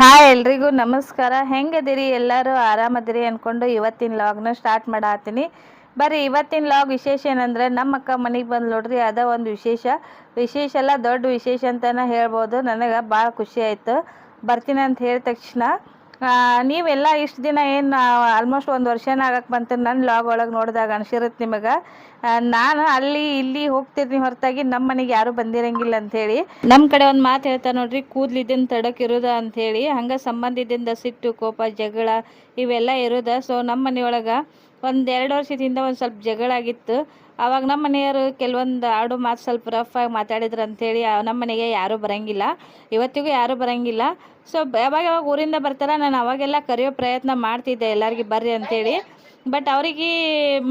Hi ಎಲ್ರಿಗೂ ನಮಸ್ಕಾರ. ಹೆಂಗದಿರಿ? ಎಲ್ಲರೂ ಆರಾಮದಿರಿ ಅನ್ಕೊಂಡು ಇವತ್ತಿನ ಲಾಗ್ನ ಸ್ಟಾರ್ಟ್ ಮಾಡಾತೀನಿ ಬರ್ರಿ, ಇವತ್ತಿನ ಲಾಗ್ ವಿಶೇಷ ಏನಂದ್ರೆ ನಮ್ಮ ಅಕ್ಕ ಮನೆಗೆ ಬಂದು ನೋಡ್ರಿ, ಅದ ಒಂದು ವಿಶೇಷ. ವಿಶೇಷ ಎಲ್ಲ ದೊಡ್ಡ ವಿಶೇಷ ಅಂತಲೇ ಹೇಳ್ಬೋದು. ನನಗೆ ಭಾಳ ಖುಷಿ ಆಯಿತು. ಬರ್ತೀನಿ ಅಂತ ಹೇಳಿದ ತಕ್ಷಣ. ನೀವೆಲ್ಲ ಇಷ್ಟು ದಿನ ಏನು ಆಲ್ಮೋಸ್ಟ್ ಒಂದು ವರ್ಷನ ಆಗಕ್ಕೆ ಬಂತು ನನ್ನ ಲಾಗ್ ಒಳಗೆ ನೋಡಿದಾಗ ಅನ್ಸಿರುತ್ತೆ ನಿಮಗೆ? ನಾನು ಅಲ್ಲಿ ಇಲ್ಲಿ ಹೋಗ್ತಿರ್ತೀನಿ ಹೊರತಾಗಿ ನಮ್ಮ ಮನೆಗೆ ಯಾರು ಬಂದಿರಂಗಿಲ್ಲ ಅಂಥೇಳಿ ನಮ್ಮ ಕಡೆ ಒಂದು ಮಾತು ಹೇಳ್ತಾ ನೋಡ್ರಿ, ಕೂದ್ಲಿದ್ದಿನ ತಡಕ್ ಇರೋದ ಹೇಳಿ ಹಂಗೆ ಸಂಬಂಧಿದಿಂದ ಸಿಟ್ಟು, ಕೋಪ, ಜಗಳ ಇವೆಲ್ಲ ಇರೋದ. ಸೊ ನಮ್ಮ ಮನೆಯೊಳಗೆ ಒಂದು ಎರಡು ವರ್ಷದಿಂದ ಒಂದು ಸ್ವಲ್ಪ ಜಗಳ ಆಗಿತ್ತು. ಅವಾಗ ನಮ್ಮ ಮನೆಯವರು ಕೆಲವೊಂದು ಆಡು ಮಾತು ಸ್ವಲ್ಪ ರಫ್ ಆಗಿ ಮಾತಾಡಿದ್ರು ಅಂಥೇಳಿ ನಮ್ಮ ಮನೆಗೆ ಯಾರೂ ಬರಂಗಿಲ್ಲ. ಇವತ್ತಿಗೂ ಯಾರೂ ಬರಂಗಿಲ್ಲ. ಸೊ ಯಾವಾಗ ಯಾವಾಗ ಊರಿಂದ ಬರ್ತಾರ, ನಾನು ಅವಾಗೆಲ್ಲ ಕರೆಯೋ ಪ್ರಯತ್ನ ಮಾಡ್ತಿದ್ದೆ ಎಲ್ಲರಿಗೆ ಬರ್ರಿ ಅಂತೇಳಿ ಬಟ್ ಅವರಿಗೆ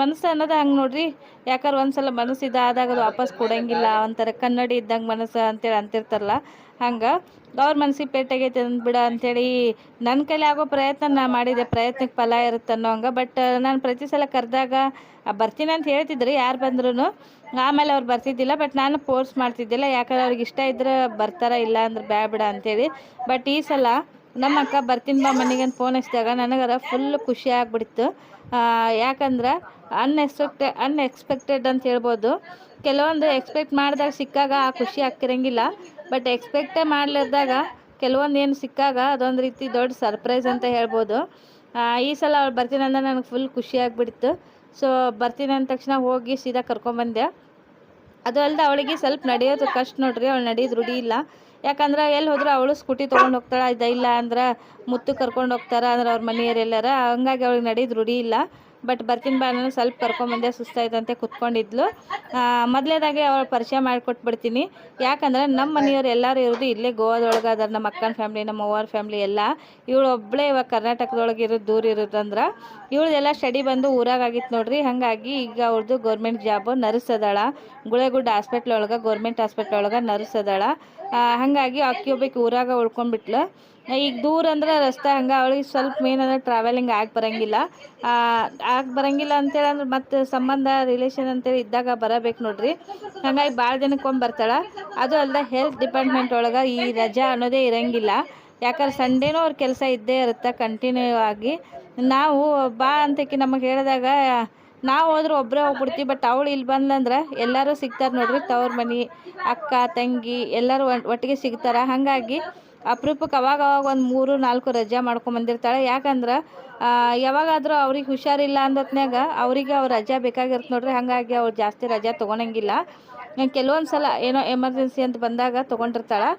ಮನಸ್ಸು ಅನ್ನೋದು ಹಂಗೆ ನೋಡ್ರಿ. ಯಾಕಂದ್ರೆ ಒಂದ್ಸಲ ಮನಸ್ಸು ಇದಾದಾಗ ಅದು ವಾಪಸ್ ಕೊಡಂಗಿಲ್ಲ ಒಂಥರ ಕನ್ನಡಿ ಇದ್ದಂಗೆ ಮನಸ್ಸು ಅಂತೇಳಿ ಅಂತಿರ್ತಾರಲ್ಲ, ಹಂಗೆ. ಅವ್ರ ಮನ್ಸಿಗೆ ಪೇಟಾಗೈತೆ ಅಂದ್ಬಿಡ ಅಂಥೇಳಿ ನನ್ನ ಕೈಲಿ ಆಗೋ ಪ್ರಯತ್ನ ನಾನು ಮಾಡಿದೆ, ಪ್ರಯತ್ನಕ್ಕೆ ಫಲ ಇರುತ್ತೆ ಅನ್ನೋ ಹಂಗೆ. ಬಟ್ ನಾನು ಪ್ರತಿ ಸಲ ಕರೆದಾಗ ಬರ್ತೀನಿ ಅಂತ ಹೇಳ್ತಿದ್ರು ಯಾರು ಬಂದ್ರು ಆಮೇಲೆ ಅವ್ರು ಬರ್ತಿದ್ದಿಲ್ಲ ಬಟ್ ನಾನು ಫೋರ್ಸ್ ಮಾಡ್ತಿದ್ದಿಲ್ಲ. ಯಾಕಂದ್ರೆ ಅವ್ರಿಗೆ ಇಷ್ಟ ಇದ್ರೆ ಬರ್ತಾರ ಇಲ್ಲ ಅಂದ್ರೆ ಬ್ಯಾಡ ಅಂತೇಳಿ. ಬಟ್ ಈ ಸಲ ನಮ್ಮ ಅಕ್ಕ ಬರ್ತೀನಿ ಬಾ ಮನೆಗೆ ಫೋನ್ ಹಚ್ಚಿದಾಗ ನನಗರ ಫುಲ್ ಖುಷಿ ಆಗ್ಬಿಡ್ತು. ಯಾಕಂದ್ರೆ ಅನ್ಎಕ್ಸ್ಪೆಕ್ಟೆ ಅನ್ಎಕ್ಸ್ಪೆಕ್ಟೆಡ್ ಅಂತ ಹೇಳ್ಬೋದು. ಕೆಲವೊಂದು ಎಕ್ಸ್ಪೆಕ್ಟ್ ಮಾಡಿದಾಗ ಸಿಕ್ಕಾಗ ಆ ಖುಷಿ ಆಗ್ತಿರಂಗಿಲ್ಲ. ಬಟ್ ಎಕ್ಸ್ಪೆಕ್ಟೇ ಮಾಡ್ಲಾರ್ದಾಗ ಕೆಲವೊಂದು ಏನು ಸಿಕ್ಕಾಗ ಅದೊಂದು ರೀತಿ ದೊಡ್ಡ ಸರ್ಪ್ರೈಸ್ ಅಂತ ಹೇಳ್ಬೋದು. ಈ ಸಲ ಅವ್ಳು ಬರ್ತೀನಂದ್ರೆ ನನಗೆ ಫುಲ್ ಖುಷಿ ಆಗಿಬಿಡ್ತು. ಸೊ ಬರ್ತೀನಿ ಅಂದ ತಕ್ಷಣ ಹೋಗಿ ಸೀದಾ ಕರ್ಕೊಂಬಂದೆ ಅದು ಅಲ್ಲದೆ ಅವಳಿಗೆ ಸ್ವಲ್ಪ ನಡೆಯೋದು ಕಷ್ಟ ನೋಡ್ರಿ, ಅವಳು ನಡೆಯೋದು ರೂಢಿ ಇಲ್ಲ. ಯಾಕಂದ್ರೆ ಎಲ್ಲಿ ಹೋದ್ರು ಅವಳು ಸ್ಕೂಟಿ ತೊಗೊಂಡು ಹೋಗ್ತಾಳೆ, ಇದು ಇಲ್ಲ ಅಂದ್ರೆ ಮುತ್ತು ಕರ್ಕೊಂಡು ಹೋಗ್ತಾರ ಅಂದ್ರೆ ಅವ್ರ ಮನೆಯವರೆಲ್ಲರ ಹಂಗಾಗಿ ಅವಳಿಗೆ ನಡೆಯೋದು ರೂಢಿ ಇಲ್ಲ. ಬಟ್ ಬರ್ತೀನಿ ಬಾ ನಾನು ಸ್ವಲ್ಪ ಕರ್ಕೊಂಬಂದೆ ಸುಸ್ತಾಯ್ತಂತೆ ಕುತ್ಕೊಂಡಿದ್ಲು. ಮೊದಲೇದಾಗೆ ಅವಳು ಪರಿಚಯ ಮಾಡಿಕೊಟ್ಬಿಡ್ತೀನಿ. ಯಾಕಂದ್ರೆ ನಮ್ಮ ಮನೆಯವ್ರು ಎಲ್ಲರೂ ಇರೋದು ಇಲ್ಲೇ ಗೋವಾದೊಳಗೆ ಅದಾರ ನಮ್ಮ ಅಕ್ಕನ ಫ್ಯಾಮ್ಲಿ ನಮ್ಮ ಅವ್ವರ ಫ್ಯಾಮ್ಲಿ ಎಲ್ಲ. ಇವಳು ಒಬ್ಬಳೇ ಇವಾಗ ಕರ್ನಾಟಕದೊಳಗೆ ಇರೋದು, ದೂರ ಇರೋದಂದ್ರೆ ಇವಳದೆಲ್ಲ ಸ್ಟಡಿ ಬಂದು ಊರಾಗ ಆಗಿತ್ತು ನೋಡ್ರಿ. ಹಾಗಾಗಿ ಈಗ ಅವ್ರದ್ದು ಗೌರ್ಮೆಂಟ್ ಜಾಬು ನರ್ಸ್ ಅದಾಳ ಗುಳೆಗುಡ್ಡ ಹಾಸ್ಪಿಟ್ಲ್ ಒಳಗೆ ಗೌರ್ಮೆಂಟ್ ಹಾಸ್ಪಿಟ್ಲ್ ಒಳಗೆ ನರ್ಸ್ ಹಾಗಾಗಿ ಅಕ್ಕಿ ಒಬ್ಬಕ್ಕೆ ಊರಾಗ ಉಳ್ಕೊಂಡ್ಬಿಟ್ಲು. ಈಗ ದೂರ ಅಂದ್ರೆ ರಸ್ತೆ ಹಂಗೆ, ಅವಳಿಗೆ ಸ್ವಲ್ಪ ಮೇನ್ ಅಂದ್ರೆ ಟ್ರಾವೆಲಿಂಗ್ ಆಗಿ ಬರಂಗಿಲ್ಲ. ಆಗಿ ಬರಂಗಿಲ್ಲ ಅಂತೇಳಿ ಅಂದ್ರೆ ಮತ್ತೆ ಸಂಬಂಧ ರಿಲೇಷನ್ ಅಂತೇಳಿ ಇದ್ದಾಗ ಬರಬೇಕು ನೋಡ್ರಿ. ಹಂಗಾಗಿ ಭಾಳ ದಿನಕ್ಕೊಮ್ಮೆ ಬರ್ತಾಳೆ. ಅದು ಅಲ್ಲದೆ ಹೆಲ್ತ್ ಡಿಪಾರ್ಟ್ಮೆಂಟ್ ಒಳಗೆ ಈ ರಜಾ ಅನ್ನೋದೇ ಇರಂಗಿಲ್ಲ. ಯಾಕಂದ್ರೆ ಸಂಡೇನೂ ಅವ್ರ ಕೆಲಸ ಇದ್ದೇ ಇರುತ್ತೆ ಕಂಟಿನ್ಯೂ ಆಗಿ. ನಾವು ಬಾ ಅಂತಕಿ ನಮಗೆ ಹೇಳಿದಾಗ, ನಾವು ಹೋದ್ರೆ ಒಬ್ಬರೇ ಹೋಗ್ಬಿಡ್ತೀವಿ ಬಟ್ ಅವಳು ಇಲ್ಲಿ ಬಂದ್ಲಂದ್ರೆ ಎಲ್ಲರೂ ಸಿಗ್ತಾರೆ ನೋಡ್ರಿ. ತವ್ರ ಮನೆ, ಅಕ್ಕ, ತಂಗಿ ಎಲ್ಲರೂ ಒಟ್- ಒಟ್ಟಿಗೆ ಸಿಗ್ತಾರೆ. ಹಾಗಾಗಿ ಅಪರೂಪಕ್ಕೆ ಅವಾಗ ಅವಾಗ ಒಂದು ಮೂರು, ನಾಲ್ಕು ರಜೆ ಮಾಡ್ಕೊಂಬಂದಿರ್ತಾಳೆ ಯಾಕಂದ್ರೆ ಯಾವಾಗಾದರೂ ಅವ್ರಿಗೆ ಹುಷಾರಿಲ್ಲ ಅಂದೊತ್ನ್ಯಾಗ ಅವರಿಗೆ ಅವ್ರ ರಜೆ ಬೇಕಾಗಿರುತ್ತೆ ನೋಡ್ರಿ. ಹಾಗಾಗಿ ಅವ್ರು ಜಾಸ್ತಿ ರಜೆ ತೊಗೊಳಂಗಿಲ್ಲ ಕೆಲವೊಂದು ಸಲ ಏನೋ ಎಮರ್ಜೆನ್ಸಿ ಅಂತ ಬಂದಾಗ ತೊಗೊಂಡಿರ್ತಾಳೆ.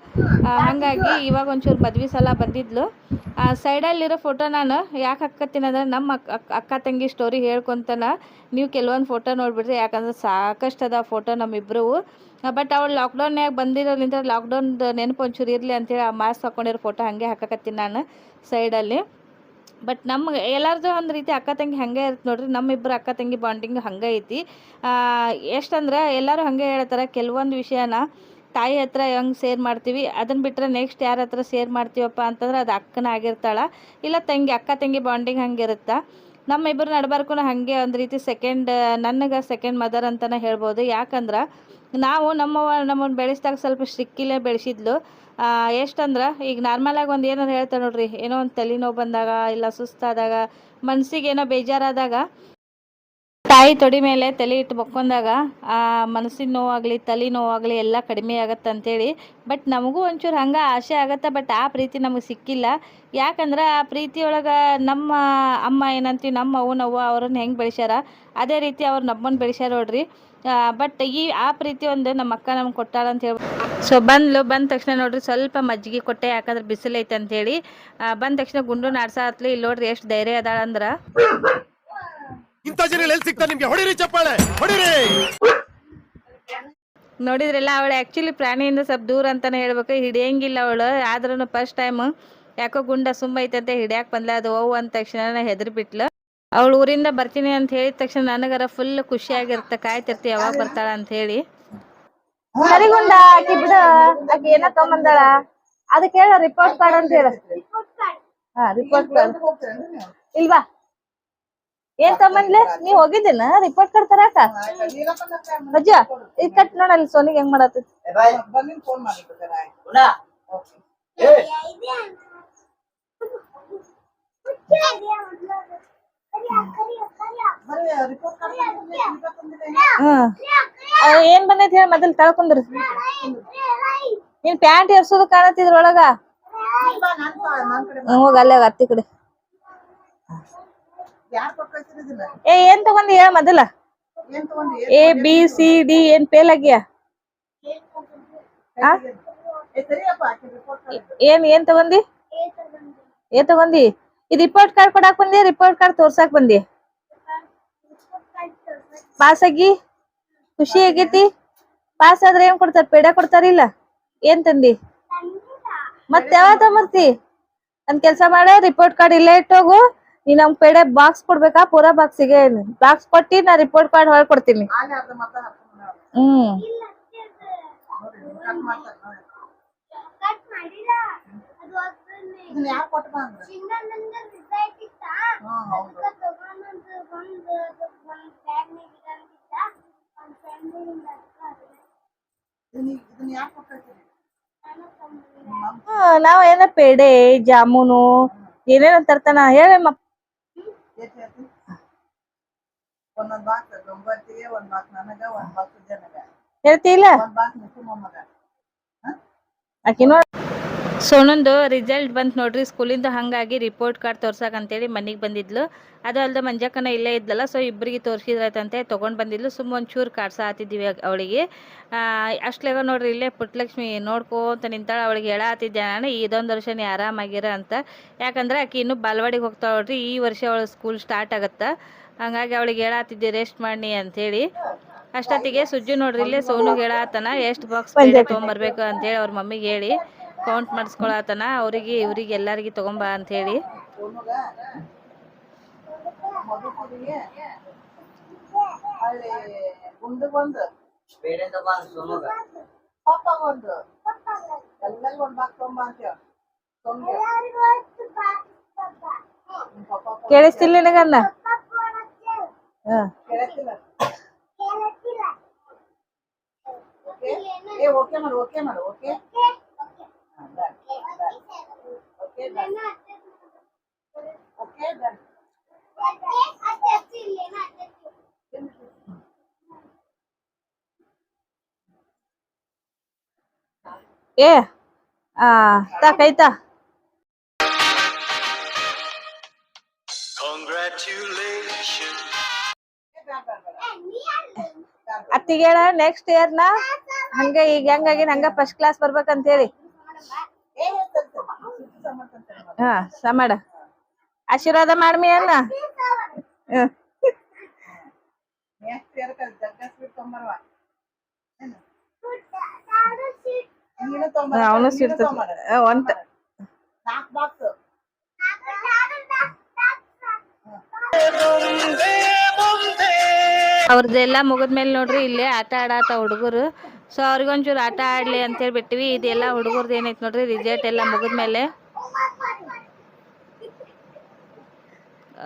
ಹಾಗಾಗಿ ಇವಾಗ ಒಂಚೂರು ಮದ್ವೆ ಸಲ ಬಂದಿದ್ಲು. ಸೈಡಲ್ಲಿರೋ ಫೋಟೋ ನಾನು ಯಾಕೆ ಹಾಕತ್ತೀನಿ ಅಂದ್ರೆ ನಮ್ಮ ಅಕ್ಕ ಅಕ್ಕ- ತಂಗಿ ಸ್ಟೋರಿ ಹೇಳ್ಕೊತಾನ. ನೀವು ಕೆಲವೊಂದು ಫೋಟೋ ನೋಡಿಬಿಡ್ರಿ, ಯಾಕಂದ್ರೆ ಸಾಕಷ್ಟು ಅದ ಫೋಟೋ ನಮ್ಮಿಬ್ಬರು ಬಟ್ ಅವಳು ಲಾಕ್ಡೌನ್ಯಾಗ ಬಂದಿರೋದ್ರಿಂದ ಲಾಕ್ಡೌನ್ದು ನೆನಪು ಒಂಚೂರು ಇರಲಿ ಅಂತೇಳಿ ಆ ಮಾಸ್ಕ್ ಹಾಕೊಂಡಿರೋ ಫೋಟೋ ಹಾಗೆ ಹಾಕಕತ್ತೀನಿ ನಾನು ಸೈಡಲ್ಲಿ. ಬಟ್ ನಮ್ಗೆ, ಎಲ್ಲರದು ಒಂದು ರೀತಿ ಅಕ್ಕ ತಂಗಿ ಹಾಗೆ ಇರುತ್ತೆ ನೋಡ್ರಿ. ನಮ್ಮಿಬ್ಬರು ಅಕ್ಕ ತಂಗಿ ಬಾಂಡಿಂಗ್ ಹಂಗೆ ಐತಿ. ಎಷ್ಟಂದ್ರೆ ಎಲ್ಲರೂ ಹಾಗೆ ಹೇಳ್ತಾರೆ, ಕೆಲವೊಂದು ವಿಷಯನ ತಾಯಿ ಹತ್ರ ಹೆಂಗೆ ಸೇರ್ ಮಾಡ್ತೀವಿ ಅದನ್ನ ಬಿಟ್ಟರೆ ನೆಕ್ಸ್ಟ್ ಯಾರ ಹತ್ರ ಸೇರ್ ಮಾಡ್ತೀವಪ್ಪ ಅಂತಂದ್ರೆ ಅದು ಅಕ್ಕನ ಆಗಿರ್ತಾಳೆ. ಇಲ್ಲ ತಂಗಿ, ಅಕ್ಕ ತಂಗಿ ಬಾಂಡಿಂಗ್ ಹಂಗೆ ಇರುತ್ತೆ. ನಮ್ಮ ಇಬ್ಬರು ನಡ್ಬಾರ್ಕು ಹಾಗೆ ಒಂದು ರೀತಿ ಸೆಕೆಂಡ್ ನನಗೆ ಸೆಕೆಂಡ್ ಮದರ್ ಅಂತಲೇ ಹೇಳ್ಬೋದು. ಯಾಕಂದ್ರೆ ನಾವು ನಮ್ಮವ್ವ ನಮ್ಮನ್ನು ಬೆಳೆಸಿದಾಗ ಸ್ವಲ್ಪ ಸ್ಟ್ರಿಕ್ಕಿಲೇ ಬೆಳೆಸಿದ್ಲು. ಎಷ್ಟಂದ್ರೆ? ಈಗ ನಾರ್ಮಲಾಗಿ ಒಂದು ಏನಾರು ಹೇಳ್ತಾರೆ ನೋಡ್ರಿ. ಏನೋ ಒಂದು ತಲೆನೋವು ಬಂದಾಗ ಇಲ್ಲ ಸುಸ್ತಾದಾಗ, ಮನ್ಸಿಗೆ ಏನೋ ಬೇಜಾರಾದಾಗ, ತಾಯಿ ತೊಡಿ ಮೇಲೆ ತಲೆ ಇಟ್ಟು ಮಕ್ಕೊಂಡಾಗ ಆ ಮನಸ್ಸಿನ ನೋವಾಗಲಿ, ತಲೆ ನೋವಾಗಲಿ ಎಲ್ಲ ಕಡಿಮೆ ಆಗತ್ತೆ ಅಂತೇಳಿ. ಬಟ್ ನಮಗೂ ಒಂಚೂರು ಹಂಗೆ ಆಸೆ ಆಗತ್ತೆ ಬಟ್ ಆ ಪ್ರೀತಿ ನಮಗೆ ಸಿಕ್ಕಿಲ್ಲ. ಯಾಕಂದ್ರೆ ಆ ಪ್ರೀತಿಯೊಳಗೆ ನಮ್ಮ ಅಮ್ಮ ಏನಂತೀವಿ, ನಮ್ಮ ಅವ್ವನವ್ವ ಅವ್ರನ್ನ ಹೆಂಗೆ ಬೆಳೆಸ್ಯಾರ? ಅದೇ ರೀತಿ ಅವ್ರು ನಮ್ಮನ್ನು ಬೆಳೆಸ್ಯಾರ ನೋಡ್ರಿ. ಬಟ್ ಈ ಆ ಪ್ರೀತಿ ಒಂದು ನಮ್ಮ ಅಕ್ಕ ನಮ್ಗೆ ಕೊಟ್ಟಾಳ ಅಂತ ಹೇಳಿ ಸೊ ಬಂದ್ಲು ಬಂದ ತಕ್ಷಣ ನೋಡ್ರಿ ಸ್ವಲ್ಪ ಮಜ್ಜಿಗೆ ಕೊಟ್ಟೆ ಯಾಕಂದ್ರೆ ಬಿಸಿಲೈತೆ ಅಂತೇಳಿ ಬಂದ ತಕ್ಷಣ ಗುಂಡು ನಾಡ್ಸ ಹತ್ಲಿ ಇಲ್ಲಿ ನೋಡ್ರಿ ಎಷ್ಟು ಧೈರ್ಯ ಅದಾಳ ಅಂದ್ರೆ. ಇಂಥ ಜನ ಎಲ್ಲಿ ಸಿಗ್ತಾರೆ ನಿಮ್ಗೆ? ಹೊಡಿರಿ ಚಪ್ಪಾಳೆ ಹೊಡಿರಿ! ನೋಡಿದ್ರಲ್ಲ ಅವಳು ಆಕ್ಚುಲಿ ಪ್ರಾಣಿಯಿಂದ ಸ್ವಲ್ಪ ದೂರ ಅಂತಾನೆ ಹೇಳ್ಬೇಕು ಹಿಡಿಯಂಗಿಲ್ಲ ಅವಳು ಆದ್ರೂ ಫಸ್ಟ್ ಟೈಮ್ ಯಾಕೋ ಗುಂಡ ಸುಮ್ಮ ಐತೆ ಅಂತ ಹಿಡಿಯಾಕ ಬಂದ್ಲ ಅದು ಓ ಅಂದ ತಕ್ಷಣ ಹೆದರಿ ಬಿಟ್ಲು ಅವಳು ಊರಿಂದ ಬರ್ತೀನಿ ಅಂತ ಹೇಳಿದ ತಕ್ಷಣ ನನಗರ ಫುಲ್ ಖುಷಿಯಾಗಿರುತ್ತೆ. ಕಾಯ್ತಿರ್ತಿ ಯಾವಾಗ ಬರ್ತಾಳ ಅಂತ ಹೇಳಿ. ಸರಿಗುಂಡ ಆಕಿ ಬಿಡು. ಆಕಿ ಏನ ತಗೊಂಬಂದಾಳ. ಅದಕ್ಕೆ ಹೇಳ ರಿಪೋರ್ಟ್ ಕಾರ್ಡ್ ಅಂತ ಹೇಳ. ಹಾ ರಿಪೋರ್ಟ್ ಕಾರ್ಡ್ ಇಲ್ವಾ ಏನ್ ತಮ್ಮನ್ಲೆ ನೀ ಹೋಗಿದ್ದೇನ? ರಿಪೋರ್ಟ್ ಕಾರ್ಡ್ ತರಾಕ? ಅಜ್ಜ ಇದ್ ಕಟ್ ನೋಡಲ್ಲಿ ಸೋನಿಗೆ ಹೆಂಗ್ ಮಾಡತ್ತ? ಹ್ಮ್ ಏನ್ ಬಂದೈತಿ ಹೇಳಿ ಮೊದಲ್ ತಳ್ಕೊಂಡ್ರಿ ನೀನ್ ಪ್ಯಾಂಟ್ ಎರ್ಸೋದು ಹ್ಮ್, ಹೋಗ್ ಅಲ್ಲೇ ಅತ್ತಿ ಕಡೆ. ಏ ಏನ್ ತಗೊಂಡಿ ಹೇಳ ಮೊದಲ? ಎ ಬಿ ಸಿ ಡಿ ಏನ್ ಫೇಲ್ ಆಗ್ಯಾ? ಏನ್ ಏನ್ ತಗೊಂಡಿ? ಏ ತಗೊಂಡಿ. ಈ ರಿಪೋರ್ಟ್ ಕಾರ್ಡ್ ಕೊಡಾಕ್ ಬಂದಿ ರಿಪೋರ್ಟ್ ಕಾರ್ಡ್ ತೋರ್ಸಾಕ್ ಬಂದಿ? ಪಾಸ್ ಆಗಿ ಖುಷಿ ಆಗೇತಿ? ಪಾಸ್ ಆದ್ರೆ ಏನ್ ಕೊಡ್ತಾರ? ಪೇಡ ಕೊಡ್ತಾರಿಲ್ಲ ಏನ್ ತಂದಿ? ಮತ್ ಯಾವಾಗ ತಗೊಂಬರ್ತಿ? ಒಂದ್ ಕೆಲ್ಸ ಮಾಡ ರಿಪೋರ್ಟ್ ಕಾರ್ಡ್ ಇಲ್ಲೇ ಇಟ್ಟೋಗು ನೀ ನಮ್ ಪೇಡೆ ಬಾಕ್ಸ್ ಕೊಡ್ಬೇಕಾ? ಪೂರಾ ಬಾಕ್ಸಿಗೆ ಬಾಕ್ಸ್ ಕೊಟ್ಟಿ ನಾ ರಿಪೋರ್ಟ್ ಕಾರ್ಡ್ ಹೊರ ಕೊಡ್ತೀನಿ. ಹ್ಮ್. ನಾವ್ ಏನ ಪೇಡೆ ಜಾಮೂನು ಏನೇನ ತರ್ತಾನ. ಹೇಳಮ್ಮ ಒಂದೊಂದ್ ಬಾಕ್ಸ್ ಒಂಬತ್ತಿಗೆ ಒಂದ್ ಬಾಕ್ಸ್ ನನಗ ಒಂದ್ ಬಾಕ್ಸ್ ಜನಗ. ಹೇಳ್ತಿಲ್ಲ ಒಂದ್ ಬಾಕ್ಸ್ ಮುತ್ತು ಮೊಮ್ಮಗ ಆಕಿ ನೋಡ್ ಸೋನಂದು ರಿಸಲ್ಟ್ ಬಂತು ನೋಡ್ರಿ, ಸ್ಕೂಲಿಂದ ಹಂಗಾಗಿ ರಿಪೋರ್ಟ್ ಕಾರ್ಡ್ ತೋರ್ಸಕ್ಕೆ ಅಂತೇಳಿ ಮನೆಗೆ ಬಂದಿದ್ಲು. ಅದು ಅಲ್ಲದೆ ಮಂಜಕ್ಕನ ಇಲ್ಲೇ ಇದ್ಲಲ್ಲ ಸೊ ಇಬ್ಬರಿಗೆ ತೋರಿಸಿದ್ರೈತಂತೆ ತೊಗೊಂಡು ಬಂದಿದ್ಲು. ಸುಮ್ಮ ಒಂಚೂರು ಕಾಡ್ಸ ಹತ್ತಿದ್ದೀವಿ ಅವಳಿಗೆ. ಅಷ್ಟ್ಲೇಗ ನೋಡ್ರಿ, ಇಲ್ಲೇ ನೋಡ್ಕೋ ನೋಡ್ಕೋತ ನಿಂತಾಳೆ, ಅವಳಿಗೆ ಹೇಳ ಹತ್ತಿದ್ದೆ ನಾನು, ಇದೊಂದು ವರ್ಷ ನೀ ಆರಾಮಾಗಿರ ಅಂತ. ಯಾಕಂದ್ರೆ ಆಕೆ ಇನ್ನೂ ಬಾಲ್ವಾಡಿಗೆ ಹೋಗ್ತಾ ಈ ವರ್ಷ ಅವಳು ಸ್ಕೂಲ್ ಸ್ಟಾರ್ಟ್ ಆಗುತ್ತೆ. ಹಂಗಾಗಿ ಅವಳಿಗೆ ಹೇಳತ್ತಿದ್ದೆ ರೆಸ್ಟ್ ಮಾಡಿ ಅಂಥೇಳಿ ಅಷ್ಟೊತ್ತಿಗೆ ಸುಜ್ಜು ನೋಡ್ರಿ, ಇಲ್ಲೇ ಸೋನು ಹೇಳತ್ತನ ಎಷ್ಟು ಬಾಕ್ಸ್ ತೊಗೊಂಬರ್ಬೇಕು ಅಂತೇಳಿ ಅವ್ರ ಮಮ್ಮಿಗೆ ಹೇಳಿ. ಕೌಂಟ್ ಮಾಡಿಸ್ಕೊಳತನ ಅವರಿಗೆ ಇವ್ರಿಗೆ ಎಲ್ಲರಿಗೆ ತಗೊಂಬಾ ಅಂಥೇಳಿ. ಕೇಳಿಸ್ತಿಲ್ಲ ನಿನಗನ್ನ? ಓಕೆ ಏ ಓಕೆ ಮಾಡು ಓಕೆ ಮಾಡು ಓಕೆ? ಓಕೆ ಡನ್ ಏ ತಾ ಕೈತಾ ಅತ್ತಿಗೆ ನೆಕ್ಸ್ಟ್ ಇಯರ್ ನಾ ಹಂಗ ಈಗ ಹೆಂಗಾಗಿ ಹಂಗ ಫಸ್ಟ್ ಕ್ಲಾಸ್ ಬರ್ಬೇಕಂತ ಹೇಳಿ ಹಾ ಸಮಾಡ ಆಶೀರ್ವಾದ ಮಾಡ್ಮಿ ತೊಂಬರ ಅವನು ಸಿಗ್ತದೆ ಒಂಟ ಅವ್ರದ್ದೆಲ್ಲ ಮುಗಿದ್ಮೇಲೆ ನೋಡ್ರಿ, ಇಲ್ಲೇ ಆಟ ಆಡಾತ ಹುಡುಗರು. ಸೊ ಅವ್ರಿಗೊಂಚೂರು ಆಟ ಆಡ್ಲಿ ಅಂತೇಳಿ ಬಿಟ್ಟಿವಿ ಇದೆಲ್ಲ ಹುಡುಗರ್ದು ಏನೈತೆ ನೋಡ್ರಿ ರಿಸಲ್ಟ್ ಎಲ್ಲ ಮುಗಿದ್ಮೇಲೆ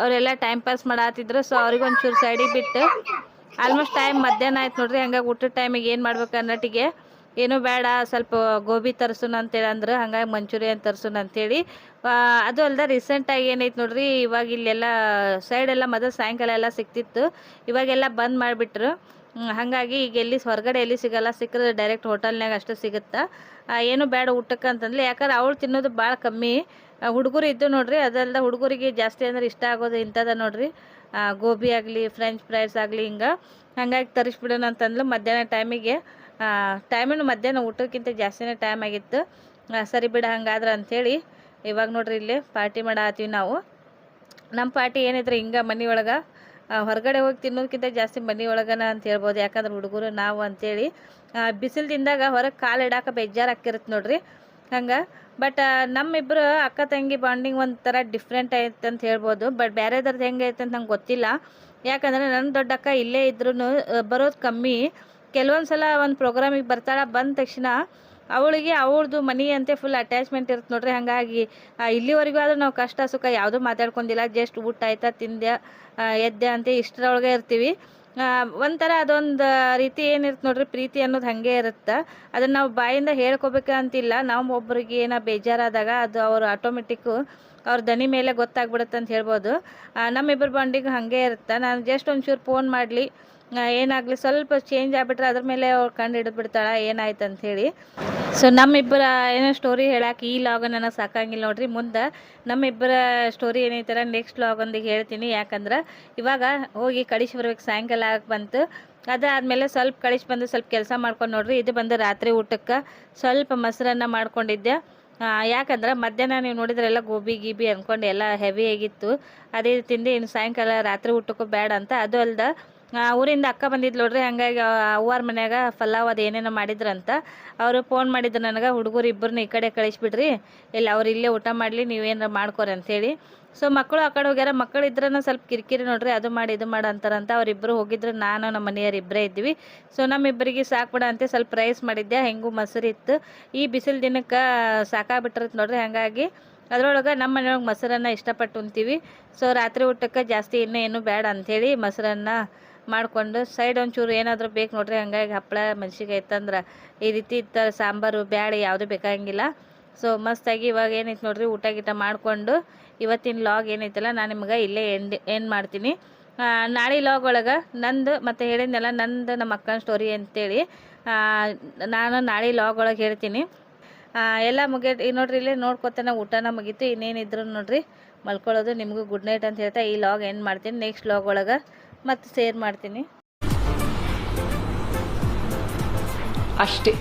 ಅವರೆಲ್ಲ ಟೈಮ್ ಪಾಸ್ ಮಾಡಾತಿದ್ರ ಸೊ ಅವ್ರಿಗೊಂಚೂರು ಸೈಡಿಗೆ ಬಿಟ್ಟು ಆಲ್ಮೋಸ್ಟ್ ಟೈಮ್ ಮಧ್ಯಾಹ್ನ ಆಯ್ತು ನೋಡ್ರಿ, ಹಂಗಾಗಿ ಊಟದ ಟೈಮಿಗೆ ಏನು ಮಾಡ್ಬೇಕು ಅನ್ನಟ್ಟಿಗೆ ಏನೂ ಬೇಡ, ಸ್ವಲ್ಪ ಗೋಬಿ ತರ್ಸುನ್ ಅಂತೇಳಿ ಅಂದ್ರೆ, ಹಂಗಾಗಿ ಮಂಚೂರಿಯನ್ ತರ್ಸುಣ ಅಂತೇಳಿ ಅದು ಅಲ್ದ ರೀಸೆಂಟಾಗಿ ಏನೈತೆ ನೋಡ್ರಿ, ಇವಾಗ ಇಲ್ಲೆಲ್ಲ ಸೈಡ್ ಎಲ್ಲಾ ಮೊದಲು ಸಾಯಂಕಾಲ ಎಲ್ಲ ಸಿಕ್ತಿತ್ತು, ಇವಾಗೆಲ್ಲ ಬಂದ್ ಮಾಡಿಬಿಟ್ರು ಹಾಗಾಗಿ ಈಗ ಎಲ್ಲಿ ಹೊರಗಡೆ ಎಲ್ಲಿ ಸಿಗಲ್ಲ ಸಿಕ್ಕರೆ ಡೈರೆಕ್ಟ್ ಹೋಟೆಲ್ನಾಗ ಅಷ್ಟು ಸಿಗುತ್ತಾ? ಏನು ಬೇಡ ಊಟಕ್ಕೆ ಅಂತಂದ್ರೆ ಯಾಕಂದ್ರೆ ಅವಳು ತಿನ್ನೋದು ಭಾಳ ಕಮ್ಮಿ. ಹುಡುಗರು ಇದ್ದು ನೋಡ್ರಿ, ಅದಲ್ದ ಹುಡುಗರಿಗೆ ಜಾಸ್ತಿ ಅಂದ್ರೆ ಇಷ್ಟ ಆಗೋದು ಇಂಥದ ನೋಡ್ರಿ. ಗೋಬಿ ಆಗಲಿ ಫ್ರೆಂಚ್ ಫ್ರೈಸ್ ಆಗಲಿ ಹಿಂಗೆ. ಹಂಗಾಗಿ ತರಿಸ್ಬಿಡೋಣ ಅಂತಂದ್ಲು ಮಧ್ಯಾಹ್ನ ಟೈಮಿಗೆ ಟೈಮಿನ ಮಧ್ಯಾಹ್ನ ಊಟಕ್ಕಿಂತ ಜಾಸ್ತಿನೇ ಟೈಮ್ ಆಗಿತ್ತು. ಸರಿ ಬಿಡ, ಹಂಗಾದ್ರೆ ಅಂಥೇಳಿ ಇವಾಗ ನೋಡ್ರಿ ಇಲ್ಲಿ ಪಾರ್ಟಿ ಮಾಡಾತೀವಿ ನಾವು. ನಮ್ಮ ಪಾರ್ಟಿ ಏನಿದ್ರೆ ಹಿಂಗೆ ಮನೆಯೊಳಗೆ ಹೊರಗಡೆ ಹೋಗಿ ತಿನ್ನೋದಕ್ಕಿಂತ ಜಾಸ್ತಿ ಮನೆ ಒಳಗನ ಅಂತ ಹೇಳ್ಬೋದು. ಯಾಕಂದ್ರೆ ಹುಡುಗರು ನಾವು ಅಂತೇಳಿ ಬಿಸಿಲ್ದಿಂದಾಗ ಹೊರಗೆ ಕಾಲು ಇಡಾಕ ಬೇಜಾರು ಆಕ್ಕಿರುತ್ತೆ ನೋಡ್ರಿ. ಹಂಗೆ ಬಟ್ ನಮ್ಮಿಬ್ಬರು ಅಕ್ಕ ತಂಗಿ ಬಾಂಡಿಂಗ್ ಒಂಥರ ಡಿಫ್ರೆಂಟ್ ಐತೆ ಅಂತ ಹೇಳ್ಬೋದು. ಬಟ್ ಬೇರೆದ್ರದ್ದು ಹೆಂಗೆ ಐತೆ ಅಂತ ನಂಗೆ ಗೊತ್ತಿಲ್ಲ. ಯಾಕಂದರೆ ನನ್ನ ದೊಡ್ಡ ಅಕ್ಕ ಇಲ್ಲೇ ಇದ್ರೂ ಬರೋದು ಕಮ್ಮಿ. ಕೆಲವೊಂದು ಸಲ ಒಂದು ಪ್ರೋಗ್ರಾಮಿಗೆ ಬರ್ತಾಳೆ, ಬಂದ ತಕ್ಷಣ ಅವಳಿಗೆ ಅವಳದು ಮನಿ ಅಂತೆ ಫುಲ್ ಅಟ್ಯಾಚ್ಮೆಂಟ್ ಇರುತ್ತೆ ನೋಡ್ರಿ. ಹಾಗಾಗಿ ಇಲ್ಲಿವರೆಗೂ ಆದ್ರೂ ನಾವು ಕಷ್ಟ ಸುಖ ಯಾವುದೂ ಮಾತಾಡ್ಕೊಂಡಿಲ್ಲ. ಜಸ್ಟ್ ಊಟ ಆಯ್ತಾ ತಿಂದೆ ಎದ್ದೆ ಅಂತ ಇಷ್ಟರೊಳಗೆ ಇರ್ತೀವಿ. ಒಂಥರ ಅದೊಂದು ರೀತಿ ಏನಿರುತ್ತೆ ನೋಡ್ರಿ, ಪ್ರೀತಿ ಅನ್ನೋದು ಹಾಗೆ ಇರುತ್ತೆ. ಅದನ್ನು ನಾವು ಬಾಯಿಂದ ಹೇಳ್ಕೊಬೇಕಂತಿಲ್ಲ ನಾವು ಒಬ್ಬರಿಗೆ ಏನೋ ಬೇಜಾರಾದಾಗ ಅದು ಅವರು ಆಟೋಮೆಟಿಕ್ಕು ಅವ್ರ ದನಿ ಮೇಲೆ ಗೊತ್ತಾಗ್ಬಿಡುತ್ತೆ ಅಂತ ಹೇಳ್ಬೋದು. ನಮ್ಮಿಬ್ಬರ ಬಾಂಡಿಗೆ ಹಾಗೆ ಇರುತ್ತೆ. ನಾನು ಜಸ್ಟ್ ಒಂಚೂರು ಫೋನ್ ಮಾಡಲಿ. ಏನಾಗಲಿ ಸ್ವಲ್ಪ ಚೇಂಜ್ ಆಗಿಬಿಟ್ರೆ ಅದ್ರ ಮೇಲೆ ಅವ್ರು ಕಂಡು ಹಿಡಿದ್ಬಿಡ್ತಾಳೆ ಏನಾಯ್ತು ಅಂಥೇಳಿ ಸೊ ನಮ್ಮಿಬ್ಬರ ಏನೋ ಸ್ಟೋರಿ ಹೇಳಕ್ಕೆ ಈ ಲಾಗ ನನಗೆ ಸಾಕಂಗಿಲ್ಲ ನೋಡ್ರಿ. ಮುಂದೆ ನಮ್ಮಿಬ್ಬರ ಸ್ಟೋರಿ ಏನೈತರ ನೆಕ್ಸ್ಟ್ ಲಾಗೊಂದಿಗೆ ಹೇಳ್ತೀನಿ. ಯಾಕಂದ್ರೆ ಇವಾಗ ಹೋಗಿ ಕಳಿಸಿ ಬರ್ಬೇಕು, ಸಾಯಂಕಾಲ ಬಂತು. ಅದಾದಮೇಲೆ ಸ್ವಲ್ಪ ಕಳಿಸಿ ಬಂದು ಸ್ವಲ್ಪ ಕೆಲಸ ಮಾಡ್ಕೊಂಡು ನೋಡ್ರಿ. ಇದು ಬಂದು ರಾತ್ರಿ ಊಟಕ್ಕೆ ಸ್ವಲ್ಪ ಮೊಸರನ್ನ ಮಾಡ್ಕೊಂಡಿದ್ದೆ. ಯಾಕಂದ್ರೆ ಮಧ್ಯಾಹ್ನ ನೀವು ನೋಡಿದ್ರೆಲ್ಲ ಗೋಬಿ, ಗೀಬಿ ಅಂದ್ಕೊಂಡು ಎಲ್ಲ ಹೆವಿ ಆಗಿತ್ತು. ಅದೇ ತಿಂದು ಇನ್ನು ಸಾಯಂಕಾಲ ರಾತ್ರಿ ಊಟಕ್ಕೂ ಬೇಡ ಅಂತ. ಅದು ಅಲ್ದ ಊರಿಂದ ಅಕ್ಕ ಬಂದಿದ್ಲು ನೋಡ್ರಿ, ಹಂಗಾಗಿ ಅವ್ವಾರ ಮನ್ಯಾಗ ಪಲಾವ್ ಅದು ಏನೇನೋ ಮಾಡಿದ್ರಂತ. ಅವರು ಫೋನ್ ಮಾಡಿದ್ರು ನನಗೆ, ಹುಡುಗರು ಇಬ್ಬರನ್ನ ಈ ಕಡೆ ಕಳಿಸ್ಬಿಡ್ರಿ. ಇಲ್ಲ, ಅವ್ರು ಇಲ್ಲೇ ಊಟ ಮಾಡಲಿ ನೀವೇನಾರ ಮಾಡ್ಕೊರಿ ಅಂಥೇಳಿ ಸೊ ಮಕ್ಕಳು ಆ ಕಡೆ ಹೋಗ್ಯಾರ. ಮಕ್ಕಳು ಇದ್ರನ ಸ್ವಲ್ಪ ಕಿರಿಕಿರಿ ನೋಡ್ರಿ, ಅದು ಮಾಡಿ ಇದು ಮಾಡು ಅಂತಾರಂತ. ಅವರಿಬ್ಬರು ಹೋಗಿದ್ರು, ನಾನು ನಮ್ಮ ಮನೆಯವ್ರು ಇಬ್ಬರೇ ಇದ್ವಿ. ಸೊ ನಮ್ಮಿಬ್ಬರಿಗೆ ಸಾಕ್ಬಿಡ ಅಂತ, ಸ್ವಲ್ಪ ರೈಸ್ ಮಾಡಿದ್ದೆ ಹೆಂಗೂ ಮೊಸರು ಇತ್ತು. ಈ ಬಿಸಿಲು ದಿನಕ್ಕೆ ಸಾಕಾಗ್ಬಿಟ್ಟಿರುತ್ತೆ ನೋಡ್ರಿ, ಹಾಗಾಗಿ ಅದ್ರೊಳಗೆ ನಮ್ಮ ಮನೆಯೊಳಗೆ ಮೊಸರನ್ನ ಇಷ್ಟಪಟ್ಟು ಉಣ್ತೀವಿ. ಸೊ ರಾತ್ರಿ ಊಟಕ್ಕೆ ಜಾಸ್ತಿ ಇನ್ನೂ ಏನು ಬೇಡ ಅಂಥೇಳಿ ಮೊಸರನ್ನ ಮಾಡಿಕೊಂಡು ಸೈಡ್ ಒಂಚೂರು ಏನಾದರೂ ಬೇಕು ನೋಡ್ರಿ, ಹಂಗಾಗಿ ಹಪ್ಪಳ ಮೆಣ್ಸಿನ್ಕಾಯಿ ಇತ್ತಂದ್ರೆ ಈ ರೀತಿ ಇತ್ತ ಸಾಂಬಾರು, ಬ್ಯಾಳೆ ಯಾವುದೂ ಬೇಕಾಗಿಲ್ಲ. ಸೊ ಮಸ್ತಾಗಿ ಇವಾಗ ಏನೈತೆ ನೋಡ್ರಿ, ಊಟ ಗೀಟ ಮಾಡಿಕೊಂಡು ಇವತ್ತಿನ ಲಾಗ್ ಏನೈತಲ್ಲ, ನಾನು ನಿಮ್ಗೆ ಇಲ್ಲೇ ಎಂಡ್ ಏನು ಮಾಡ್ತೀನಿ. ನಾಳೆ ಲಾಗ್ ಒಳಗೆ ನಂದು ಮತ್ತು ಹೇಳಿದ್ನಲ್ಲ, ನಂದು ನಮ್ಮ ಅಕ್ಕನ ಸ್ಟೋರಿ ಅಂತೇಳಿ. ನಾನು ನಾಳೆ ಲಾಗ್ ಒಳಗೆ ಹೇಳ್ತೀನಿ. ಎಲ್ಲ ಮುಗಿಯ ನೋಡ್ರಿ ಇಲ್ಲೇ ನೋಡ್ಕೊತಾನೆ ಊಟನ ಮುಗೀತು, ಇನ್ನೇನಿದ್ರು ನೋಡ್ರಿ ಮಲ್ಕೊಳ್ಳೋದು, ನಿಮಗೂ ಗುಡ್ ನೈಟ್ ಅಂತ ಹೇಳ್ತಾ ಈ ಲಾಗ್ ಏನು ಮಾಡ್ತೀನಿ ನೆಕ್ಸ್ಟ್ ಲಾಗ್ ಒಳಗೆ. ಮತ್ತೆ ಶೇರ್ ಮಾಡ್ತೀನಿ. ಅಷ್ಟೇ.